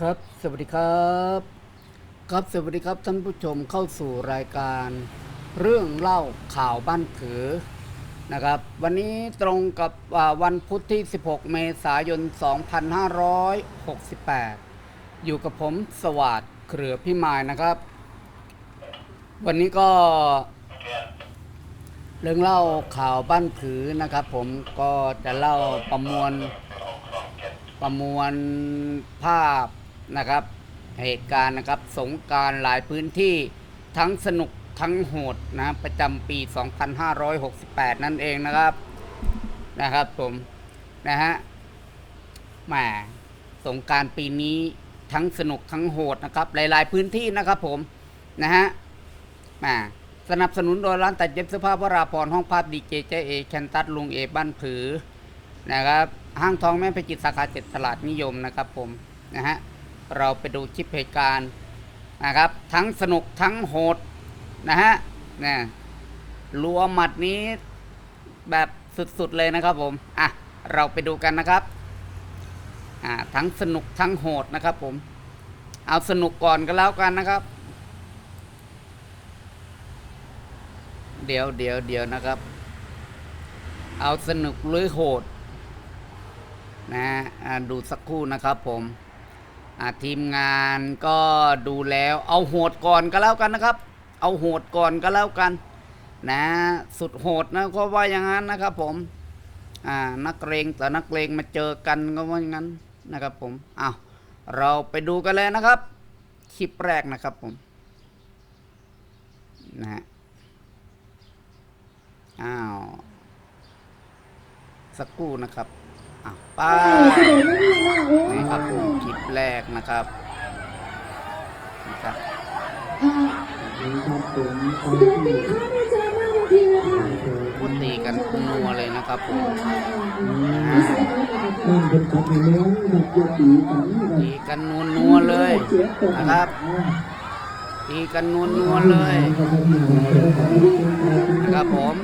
ครับ สวัสดีครับ ครับ สวัสดีครับท่านผู้ชมเข้าสู่รายการ เรื่องเล่าข่าวบ้านผือนะครับ วันนี้ตรงกับวันพุธที่ 16 เมษายน 2568 อยู่กับผมสวัสดเครือพิมายนะครับ วันนี้ก็เรื่องเล่าข่าวบ้านผือนะครับ ผมก็จะเล่าประมวลประมวลภาพ นะครับ เหตุการณ์นะครับสงการหลายพื้นที่ทั้งสนุกทั้งโหดนะประจำปี 2568 นั่นเองนะครับนะครับผมนะฮะแหมสงการปีนี้ทั้งสนุกทั้งโหดนะครับ หลาย ๆ พื้นที่นะครับผมนะฮะแหมสนับสนุนโดยร้านตัดเย็บเสื้อผ้าวราพรห้องภาพดีเจเจเอแคนตัสลุงเอบ้านผือนะครับห้างทองแม่พจิตสาขาเจ็ดตลาดนิยมนะครับผมนะฮะ เราไปดูคลิปเหตุการณ์นะครับ ทั้งสนุกทั้งโหดนะฮะเนี่ยรัวหมัดนี้แบบสุดๆเลยนะครับผม อะ เราไปดูกันนะครับ อ่า ทั้งสนุกทั้งโหดนะครับผม เอาสนุกก่อนก็แล้วกันนะครับ เดี๋ยวเดี๋ยวเดี๋ยวนะครับ เอาสนุกหรือโหด นะอ่าดูสักครู่นะครับผม ทีมงานก็ดูแล้วเอาโหดก่อนก็แล้วกันนะครับ เอาโหดก่อนก็แล้วกัน นะ สุดโหดนะก็ว่าอย่างนั้นนะครับผมอ่านักเรงแต่นักเลงมาเจอกันก็ว่าอย่างนั้นนะครับผมอ้าวเราไปดูกันเลยนะครับ คลิปแรกนะครับผมนะฮะอ้าวสักครู่นะครับ อะป้านี่ครับผมคลิปแรกนะครับนะครับพูดตีกันนัวเลยนะครับผมนั่นเลยนะตีกันตีกันนัวนัวเลยนะครับตีกันนัวนัวเลยนะครับผม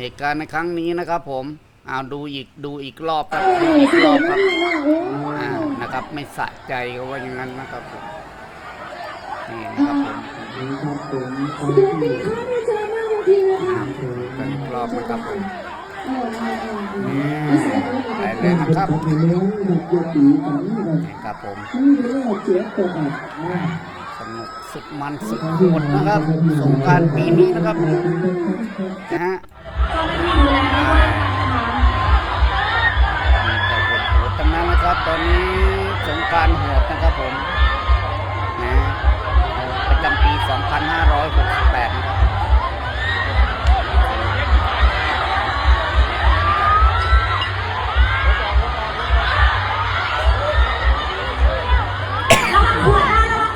เหตุการณ์ในครั้งนี้นะครับผม เอาดูอีกดูอีกรอบครับดูอีกรอบครับอ่านะครับ ไม่สะใจก็ว่าอย่างนั้นนะครับผมนี่นะครับผมครับผมคอยที่อ่าดูกันอีกรอบนะครับผมนี่ไปเลยนะครับกับในเลี้ยงหนักเยอะตีกันนี่ครับผมนี่เรียกว่าเจี๊ยบตัวแบบสนุกสุดมันสุดโหดนะครับสงกรารปีนี้นะครับนะฮะ ตอนนี้สงการโหดนะครับผมนะประจำปี 2568 นะครับ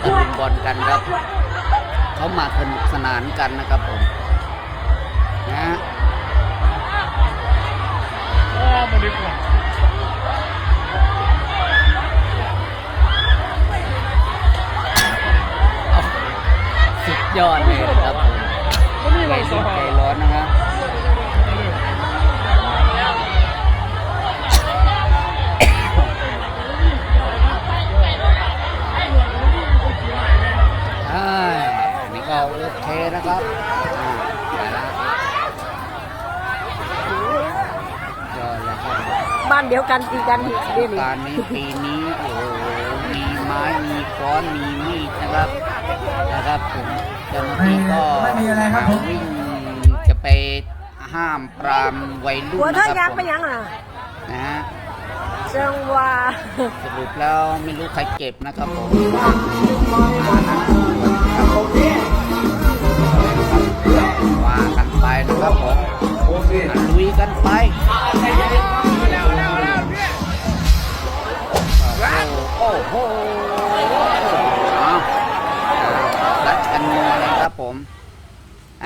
ตะลุมบอลกันครับ เขามาสนุกสนานกันนะครับผม นะฮะมาดีกว่ ยอดเลยนะครับผมก็มีใจเราสรุ่อนใจร้อนนะครับใช่นี่ก็โอเคนะครับอ่าไปละยอดแล้วครับบ้านเดียวกันตีกันเดี๋ยวนี้การนี้ปีนี้โอ้โหมีไม้มีค้อนมีมีดนะครับ นะครับผมเจ้าหน้าที่ก็วิ่งจะไปห้ามปรามวัยรุ่หัวนเธนะอคยัรักบษ์ผไปมยังอะนะฮะจังหวะสรุปแล้วไม่รู้ใครเก็บนะครับผมว่า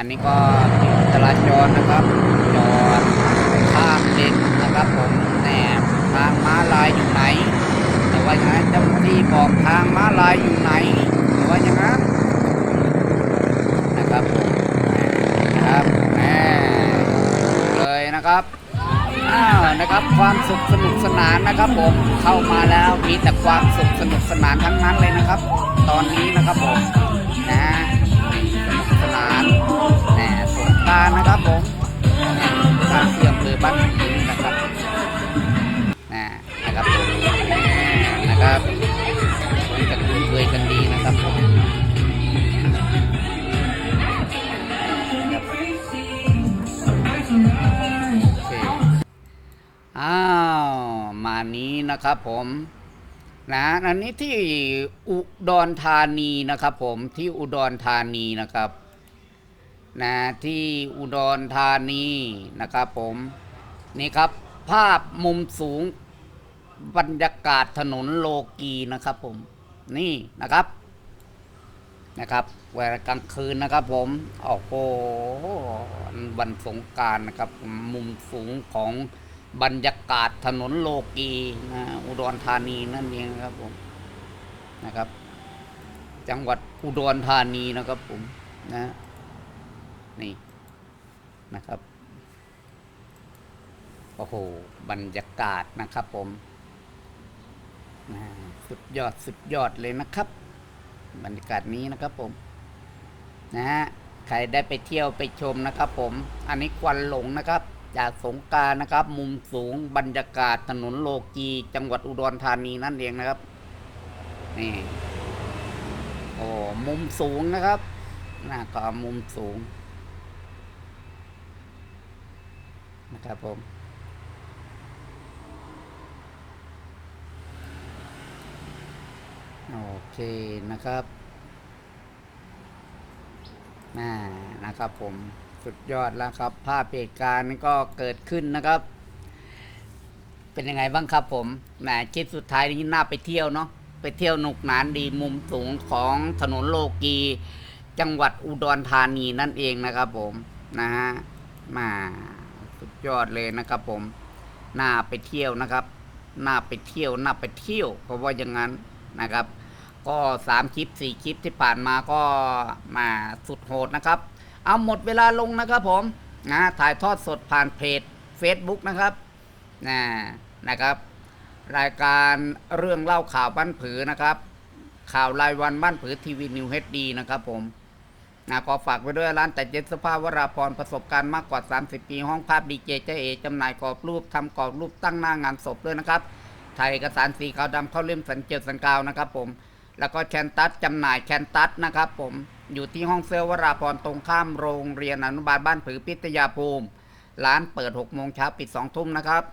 นนี้ก็ติดจราจรนะครับจอดข้ามเลนนะครับผมแหนทางม้าลายอยู่ไหน แต่ว่าอย่างนั้นเจ้าหน้าที่บอกทางม้าลายอยู่ไหน แต่ว่าอย่างนั้นนะครับผมนะครับแหมเลยนะครับอ้าวนะครับความสุขสนุกสนานนะครับผมเข้ามาแล้วมีแต่ความสุขสนุกสนานทั้งนั้นเลยนะครับ ตอนนี้นะครับผมนะ น่สงกรานะครับผมแหน่กาเที่ยวเรือบ้านผีนะครับนะนะครับผมนะครับคงจะคุ้นเคยกันดีนะครับผมโออ้าวมานี้นะครับผมนะอันนี้ที่อุดรธานีนะครับผมที่อุดรธานีนะครับ นะที่อุดรธานีนะครับผมนี่ครับภาพมุมสูงบรรยากาศถนนโลกีนะครับผมนี่นะครับนะครับเวลากลางคืนนะครับผมโอ้โหวันสงการนะครับมุมสูงของบรรยากาศถนนโลกีนะอุดรธานีนั่นเองครับผมนะครับ จังหวัดอุดรธานีนะครับผมนะ นี่นะครับ โอ้โห บรรยากาศนะครับผม สุดยอดสุดยอดเลยนะครับ บรรยากาศนี้นะครับผม นะฮะ ใครได้ไปเที่ยวไปชมนะครับผม อันนี้ควันหลงนะครับ จากสงการนะครับ มุมสูงบรรยากาศถนนโลกีจังหวัดอุดรธานีนั่นเองนะครับ นี่ โอ้ มุมสูงนะครับน่าก็มุมสูง นะครับผม โอเคนะครับน่านะครับผมสุดยอดแล้วครับ ภาพเหตุการณ์ก็เกิดขึ้นนะครับ เป็นยังไงบ้างครับผมแหมคลิปสุดท้ายนี้น่าไปเที่ยวเนาะไปเที่ยวหนุกหนานดีมุมสูงของถนนโลกี จังหวัดอุดรธานีนั่นเองนะครับผมนะฮะมา ยอดเลยนะครับผมน่าไปเที่ยวนะครับน่าไปเที่ยวน่าไปเที่ยว เพราะว่าอย่างนั้นนะครับ ก็สามคลิปสี่คลิปที่ผ่านมาก็มาสุดโหดนะครับ เอาหมดเวลาลงนะครับผมนะถ่ายทอดสดผ่านเพจ Facebook นะครับนะนะครับ รายการเรื่องเล่าข่าวบ้านผือนะครับ ข่าวรายวันบ้านผือทีวีนิวเฮดดีนะครับผม นะก็ฝากไว้ด้วยร้านแต่เจ็ดสภาพวราพรประสบการณ์มากกว่า 30 ปีห้องภาพดีเจเจเอจำหน่ายกรอบรูปทำกรอบรูปตั้งหน้างานศพด้วยนะครับถ่ายเอกสารสีขาวดำเข้าเล่มสัญเจตสังกาวนะครับผม แล้วก็แคนตัสจำหน่ายแคนตัสนะครับผมอยู่ที่ห้องเซลวราพรตรงข้ามโรงเรียนอนุบาลบ้านผือพิทยาภูมิ ร้านเปิด6โมงเช้าปิด2ทุ่มนะครับ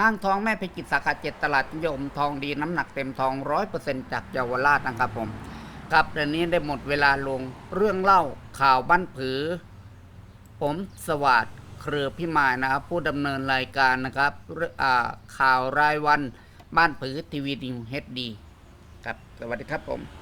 ห้างทองแม่เพชรกิจสาขาเจ็ดตลาดนิยมทองดีน้ำหนักเต็มทองร้อยเปอร์เซ็นต์จากเยาวราชนะครับผม ครับเดี๋ยวนี้ได้หมดเวลาลงเรื่องเล่าข่าวบ้านผือ ผมสวัสดิ์เครือพิมายนะครับ ผู้ดำเนินรายการนะครับข่าวรายวันบ้านผือทีวีนิวเฮดดีครับ สวัสดีครับผม